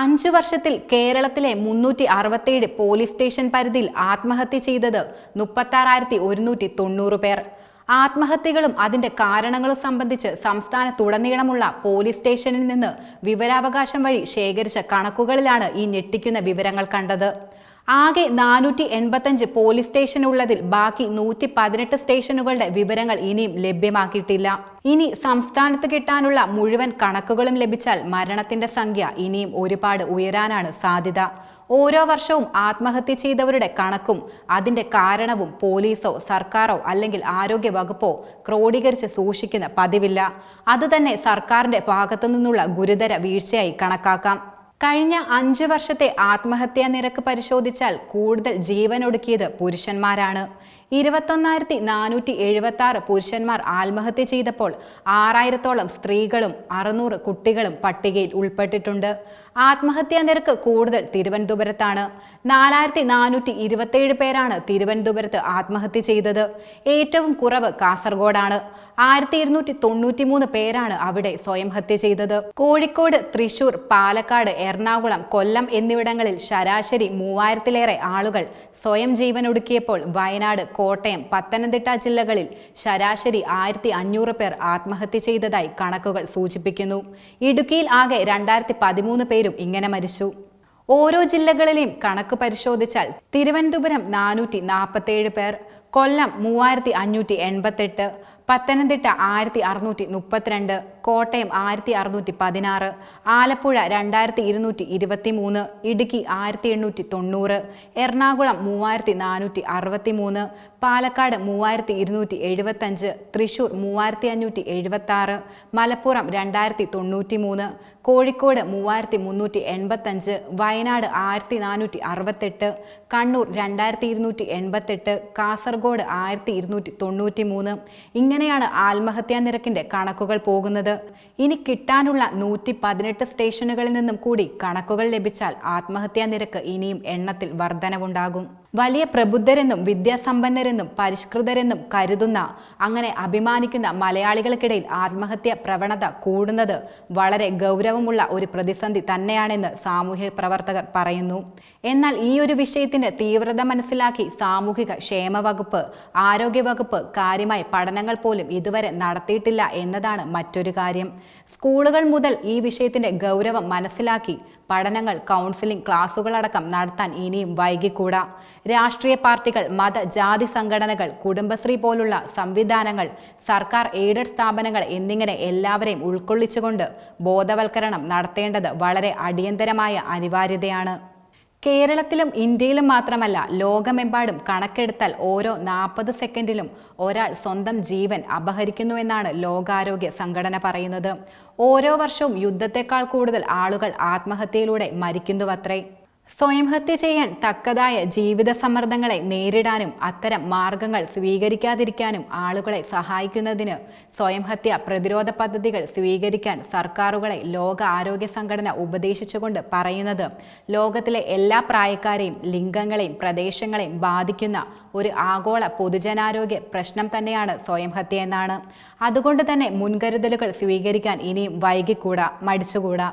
അഞ്ചു വർഷത്തിൽ കേരളത്തിലെ മുന്നൂറ്റി അറുപത്തേഴ് പോലീസ് സ്റ്റേഷൻ പരിധിയിൽ ആത്മഹത്യ ചെയ്തത് മുപ്പത്താറായിരത്തി ഒരുന്നൂറ്റി തൊണ്ണൂറ് പേർ. ആത്മഹത്യകളും അതിന്റെ കാരണങ്ങളും സംബന്ധിച്ച് സംസ്ഥാനത്തുടനീളമുള്ള പോലീസ് സ്റ്റേഷനിൽ നിന്ന് വിവരാവകാശം വഴി ശേഖരിച്ച കണക്കുകളിലാണ് ഈ ഞെട്ടിക്കുന്ന വിവരങ്ങൾ കണ്ടത്. ആകെ നാനൂറ്റി എൺപത്തഞ്ച് പോലീസ് സ്റ്റേഷനുള്ളതിൽ ബാക്കി നൂറ്റി പതിനെട്ട് സ്റ്റേഷനുകളുടെ വിവരങ്ങൾ ഇനിയും ലഭ്യമാക്കിയിട്ടില്ല. ഇനി സംസ്ഥാനത്ത് കിട്ടാനുള്ള മുഴുവൻ കണക്കുകളും ലഭിച്ചാൽ മരണത്തിന്റെ സംഖ്യ ഇനിയും ഒരുപാട് ഉയരാനാണ് സാധ്യത. ഓരോ വർഷവും ആത്മഹത്യ ചെയ്തവരുടെ കണക്കും അതിന്റെ കാരണവും പോലീസോ സർക്കാരോ അല്ലെങ്കിൽ ആരോഗ്യ വകുപ്പോ ക്രോഡീകരിച്ച് സൂക്ഷിക്കുന്ന പതിവില്ല. അതുതന്നെ സർക്കാരിന്റെ ഭാഗത്തു നിന്നുള്ള ഗുരുതര വീഴ്ചയായി കണക്കാക്കാം. കഴിഞ്ഞ അഞ്ച് വർഷത്തെ ആത്മഹത്യാ നിരക്ക് പരിശോധിച്ചാൽ കൂടുതൽ ജീവനൊടുക്കിയത് പുരുഷന്മാരാണ്. ഇരുപത്തൊന്നായിരത്തി നാനൂറ്റി എഴുപത്തി ആറ് പുരുഷന്മാർ ആത്മഹത്യ ചെയ്തപ്പോൾ ആറായിരത്തോളം സ്ത്രീകളും അറുന്നൂറ് കുട്ടികളും പട്ടികയിൽ ഉൾപ്പെട്ടിട്ടുണ്ട്. ആത്മഹത്യാ നിരക്ക് കൂടുതൽ തിരുവനന്തപുരത്താണ്. നാലായിരത്തി നാനൂറ്റി ഇരുപത്തേഴ് പേരാണ് തിരുവനന്തപുരത്ത് ആത്മഹത്യ ചെയ്തത്. ഏറ്റവും കുറവ് കാസർഗോഡാണ്. ആയിരത്തി ഇരുന്നൂറ്റി തൊണ്ണൂറ്റി മൂന്ന് പേരാണ് അവിടെ സ്വയം ഹത്യ ചെയ്തത്. കോഴിക്കോട് തൃശൂർ പാലക്കാട് എറണാകുളം കൊല്ലം എന്നിവിടങ്ങളിൽ ശരാശരി മൂവായിരത്തിലേറെ ആളുകൾ സ്വയം ജീവനൊടുക്കിയപ്പോൾ വയനാട് കോട്ടയം പത്തനംതിട്ട ജില്ലകളിൽ ശരാശരി ആയിരത്തി അഞ്ഞൂറ് പേർ ആത്മഹത്യ ചെയ്തതായി കണക്കുകൾ സൂചിപ്പിക്കുന്നു. ഇടുക്കിയിൽ ആകെ രണ്ടായിരത്തി പതിമൂന്ന് പേരും ഇങ്ങനെ മരിച്ചു. ഓരോ ജില്ലകളിലെയും കണക്ക് പരിശോധിച്ചാൽ തിരുവനന്തപുരം നാനൂറ്റി നാൽപ്പത്തേഴ് പേർ കൊല്ലം മൂവായിരത്തി അഞ്ഞൂറ്റി എൺപത്തെട്ട് പത്തനംതിട്ട ആയിരത്തി അറുന്നൂറ്റി മുപ്പത്തിരണ്ട് കോട്ടയം ആയിരത്തി അറുന്നൂറ്റി പതിനാറ് ആലപ്പുഴ രണ്ടായിരത്തി ഇരുന്നൂറ്റി ഇരുപത്തി മൂന്ന് ഇടുക്കി ആയിരത്തി എണ്ണൂറ്റി തൊണ്ണൂറ് എറണാകുളം മൂവായിരത്തി നാനൂറ്റി അറുപത്തി മൂന്ന് പാലക്കാട് മൂവായിരത്തി ഇരുന്നൂറ്റി എഴുപത്തഞ്ച് തൃശൂർ മൂവായിരത്തി അഞ്ഞൂറ്റി എഴുപത്തി ആറ് മലപ്പുറം രണ്ടായിരത്തി തൊണ്ണൂറ്റി മൂന്ന് കോഴിക്കോട് മൂവായിരത്തി മുന്നൂറ്റി എൺപത്തഞ്ച് വയനാട് ആയിരത്തി നാനൂറ്റി അറുപത്തെട്ട് കണ്ണൂർ രണ്ടായിരത്തി ഇരുന്നൂറ്റി എൺപത്തെട്ട് കാസർഗോഡ് ആയിരത്തി ഇരുന്നൂറ്റി തൊണ്ണൂറ്റി മൂന്ന് ഇങ്ങനെയാണ് ആത്മഹത്യാ നിരക്കിന്റെ കണക്കുകൾ പോകുന്നത്. ഇനി കിട്ടാനുള്ള നൂറ്റി പതിനെട്ട് സ്റ്റേഷനുകളിൽ നിന്നും കൂടി കണക്കുകൾ ലഭിച്ചാൽ ആത്മഹത്യാ നിരക്ക് ഇനിയും എണ്ണത്തിൽ വർധനവുണ്ടാകും. വലിയ പ്രബുദ്ധരെന്നും വിദ്യാസമ്പന്നരെന്നും പരിഷ്കൃതരെന്നും കരുതുന്ന അങ്ങനെ അഭിമാനിക്കുന്ന മലയാളികൾക്കിടയിൽ ആത്മഹത്യ പ്രവണത കൂടുന്നത് വളരെ ഗൗരവമുള്ള ഒരു പ്രതിസന്ധി തന്നെയാണെന്ന് സാമൂഹ്യ പ്രവർത്തകർ പറയുന്നു. എന്നാൽ ഈ ഒരു വിഷയത്തിന്റെ തീവ്രത മനസ്സിലാക്കി സാമൂഹിക ക്ഷേമ വകുപ്പ് ആരോഗ്യ വകുപ്പ് കാര്യമായ പഠനങ്ങൾ പോലും ഇതുവരെ നടത്തിയിട്ടില്ല എന്നതാണ് മറ്റൊരു കാര്യം. സ്കൂളുകൾ മുതൽ ഈ വിഷയത്തിന്റെ ഗൗരവം മനസ്സിലാക്കി പഠനങ്ങൾ കൗൺസിലിംഗ് ക്ലാസുകളടക്കം നടത്താൻ ഇനിയും വൈകിക്കൂടാ. രാഷ്ട്രീയ പാർട്ടികൾ മത ജാതി സംഘടനകൾ കുടുംബശ്രീ പോലുള്ള സംവിധാനങ്ങൾ സർക്കാർ എയ്ഡഡ് സ്ഥാപനങ്ങൾ എന്നിങ്ങനെ എല്ലാവരെയും ഉൾക്കൊള്ളിച്ചുകൊണ്ട് ബോധവൽക്കരണം നടത്തേണ്ടത് വളരെ അടിയന്തരമായ അനിവാര്യതയാണ്. കേരളത്തിലും ഇന്ത്യയിലും മാത്രമല്ല ലോകമെമ്പാടും കണക്കെടുത്താൽ ഓരോ നാൽപ്പത് സെക്കൻഡിലും ഒരാൾ സ്വന്തം ജീവൻ അപഹരിക്കുന്നുവെന്നാണ് ലോകാരോഗ്യ സംഘടന പറയുന്നത്. ഓരോ വർഷവും യുദ്ധത്തെക്കാൾ കൂടുതൽ ആളുകൾ ആത്മഹത്യയിലൂടെ മരിക്കുന്നുവത്രേ. സ്വയംഹത്യ ചെയ്യാൻ തക്കതായ ജീവിത സമ്മർദ്ദങ്ങളെ നേരിടാനും അത്തരം മാർഗങ്ങൾ സ്വീകരിക്കാതിരിക്കാനും ആളുകളെ സഹായിക്കുന്നതിന് സ്വയംഹത്യ പ്രതിരോധ പദ്ധതികൾ സ്വീകരിക്കാൻ സർക്കാരുകളെ ലോക ആരോഗ്യ സംഘടന ഉപദേശിച്ചുകൊണ്ട് പറയുന്നത് ലോകത്തിലെ എല്ലാ പ്രായക്കാരെയും ലിംഗങ്ങളെയും പ്രദേശങ്ങളെയും ബാധിക്കുന്ന ഒരു ആഗോള പൊതുജനാരോഗ്യ പ്രശ്നം തന്നെയാണ് സ്വയംഹത്യ എന്നാണ്. അതുകൊണ്ട് തന്നെ മുൻകരുതലുകൾ സ്വീകരിക്കാൻ ഇനിയും വൈകിക്കൂടാ മടിച്ചുകൂടാ.